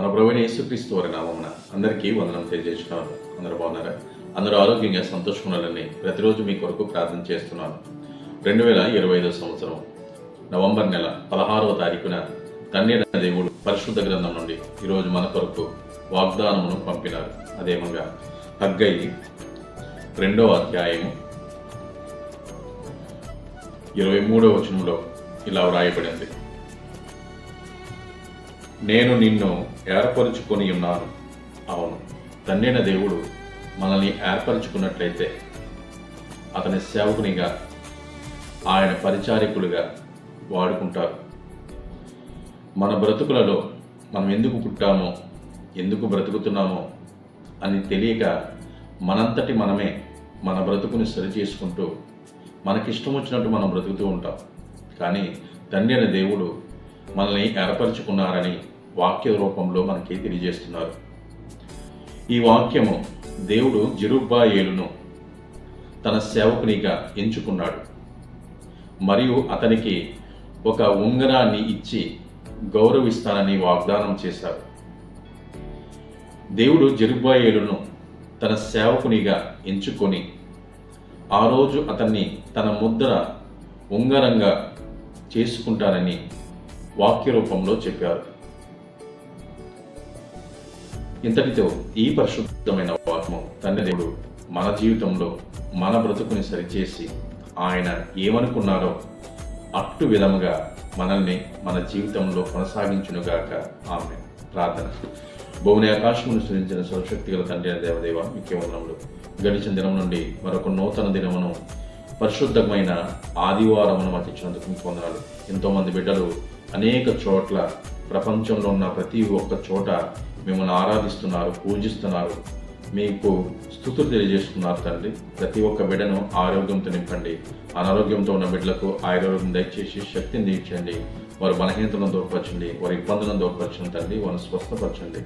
మన ప్రభుని యేసుక్రీస్తు వారి నామమున అందరికీ వందనం తెలియజేస్తున్నాను. అందరూ బాగున్నారా? అందరూ ఆరోగ్యంగా సంతోషంగా ప్రతిరోజు మీ కొరకు ప్రార్థన చేస్తున్నాను. రెండు వేల ఇరవై ఐదో సంవత్సరం నవంబర్ నెల పదహారవ తారీఖున తండ్రి దేవుడు పరిశుద్ధ గ్రంథం నుండి ఈరోజు మన కొరకు వాగ్దానమును పంపినారు. అదేమంగా హగ్గై రెండవ అధ్యాయము ఇరవై మూడవ వచనంలో ఇలా వ్రాయబడింది. నేను నిన్ను ఏర్పరుచుకొని ఉన్నాను. అవును తండ్రిన దేవుడు మనల్ని ఏర్పరచుకున్నట్లయితే అతని సేవకునిగా ఆయన పరిచారికులుగా వాడుకుంటారు. మన బ్రతుకులలో మనం ఎందుకు పుట్టామో ఎందుకు బ్రతుకుతున్నామో అని తెలియక మనంతటి మనమే మన బ్రతుకుని సరిచేసుకుంటూ మనకిష్టం వచ్చినట్టు మనం బ్రతుకుతూ ఉంటాం. కానీ తండ్రి అనే దేవుడు మనల్ని ఏర్పరచుకున్నారని వాక్య రూపంలో మనకి తెలియజేస్తున్నారు. ఈ వాక్యము దేవుడు జిరుబ్బాయేలును తన సేవకునిగా ఎంచుకున్నాడు. మరియు అతనికి ఒక ఉంగరాన్ని ఇచ్చి గౌరవిస్తానని వాగ్దానం చేశారు. దేవుడు జెరుబ్బాయేలును తన సేవకునిగా ఎంచుకొని ఆ రోజు అతన్ని తన ముద్ర ఉంగరంగా చేసుకుంటానని వాక్య రూపంలో చెప్పారు. ఇంతటితో ఈ పరిశుద్ధమైన వాక్యము తండ్రి దేవుడు మన జీవితంలో మన బ్రతుకుని సరిచేసి ఆయన ఏమనుకున్నారో అట్టు విధముగా మనల్ని మన జీవితంలో కొనసాగించునుగాక. ఆమె ప్రార్థన. భూమిని ఆకాశమును సృజించిన సర్వశక్తి గల తండ్రి దేవదేవ ముఖ్య గడిచిన దినం నుండి మరొక నూతన దినమును పరిశుద్ధమైన ఆదివారమును మాకు ఇచ్చినందుకు మీకు వందనాలు. ఎంతోమంది బిడ్డలు అనేక చోట్ల ప్రపంచంలో ఉన్న ప్రతి ఒక్క చోట మిమ్మల్ని ఆరాధిస్తున్నారు పూజిస్తున్నారు. మీకు స్థుతులు తెలియజేస్తున్నారు తండ్రి. ప్రతి ఒక్క బిడ్డను ఆరోగ్యంతో నింపండి. అనారోగ్యంతో ఉన్న బిడ్డలకు ఆరోగ్యం దయచేసి శక్తిని తీర్చండి వారి బలహీనతలను దూరపరచండి. వారి ఇబ్బందులను దూరపరచండి తండ్రి. వారిని స్వస్థపరచండి.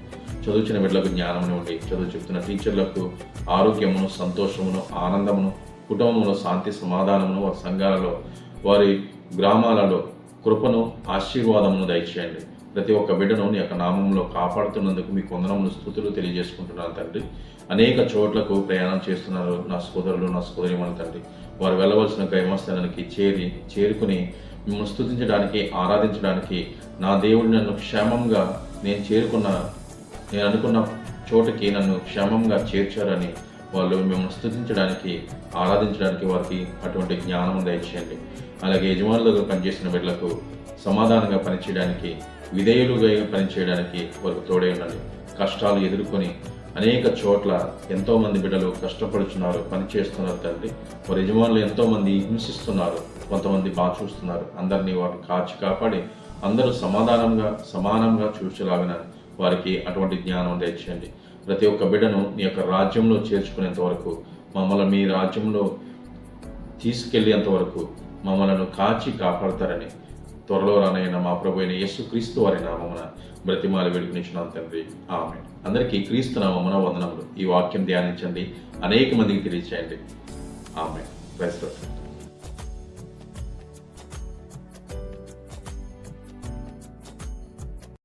చదువుచిన బిడ్డలకు జ్ఞానం ఇవ్వండి. చదువు చెప్తున్న టీచర్లకు ఆరోగ్యమును సంతోషమును ఆనందమును కుటుంబంలో శాంతి సమాధానమును వారి సంఘాలలో వారి గ్రామాలలో కృపను ఆశీర్వాదమును దయచేయండి. ప్రతి ఒక్క బిడ్డను నీ యొక్క నామంలో కాపాడుతున్నందుకు మీ కొందనములు స్థుతులు తెలియజేసుకుంటున్నాను తండ్రి. అనేక చోట్లకు ప్రయాణం చేస్తున్నారు నా సోదరులు నా సోదరిమని తండ్రి. వారు వెళ్ళవలసిన గైమస్థానానికి చేరి చేరుకుని మిమ్మల్ని స్థుతించడానికి ఆరాధించడానికి నా దేవుడు నన్ను క్షేమంగా నేను చేరుకున్న నేను అనుకున్న చోటకి నన్ను క్షేమంగా చేర్చారని వాళ్ళు మిమ్మల్ని స్థుతించడానికి ఆరాధించడానికి వారికి అటువంటి జ్ఞానం దయచేయండి. అలాగే యజమానులుగా పనిచేసిన బిడ్డలకు సమాధానంగా పనిచేయడానికి విధేయులుగా పనిచేయడానికి వారికి తోడే ఉండాలి కష్టాలు ఎదుర్కొని అనేక చోట్ల ఎంతోమంది బిడ్డలు కష్టపడుతున్నారు పనిచేస్తున్నారు తండ్రి. వారి యజమానులు ఎంతోమంది హింసిస్తున్నారు కొంతమంది బాగా చూస్తున్నారు. అందరినీ వారు కాచి కాపాడి అందరూ సమాధానంగా సమానంగా చూసేలాగిన వారికి అటువంటి జ్ఞానం దయచేయండి. ప్రతి ఒక్క బిడ్డను నీ యొక్క రాజ్యంలో చేర్చుకునేంత వరకు మమ్మల్ని మీ రాజ్యంలో తీసుకెళ్ళేంత వరకు మమ్మలను కాచి కాపాడతారని త్వరలో రానైన మా ప్రభు అయిన యేసు క్రీస్తు వారి నామమున బ్రతిమాలు వేడుకునిచ్చినాం తండ్రి. ఆమె అందరికీ క్రీస్తు నామమున వందనములు. ఈ వాక్యం ధ్యానించండి. అనేక మందికి తెలియచేయండి. ఆమె క్రైస్తవ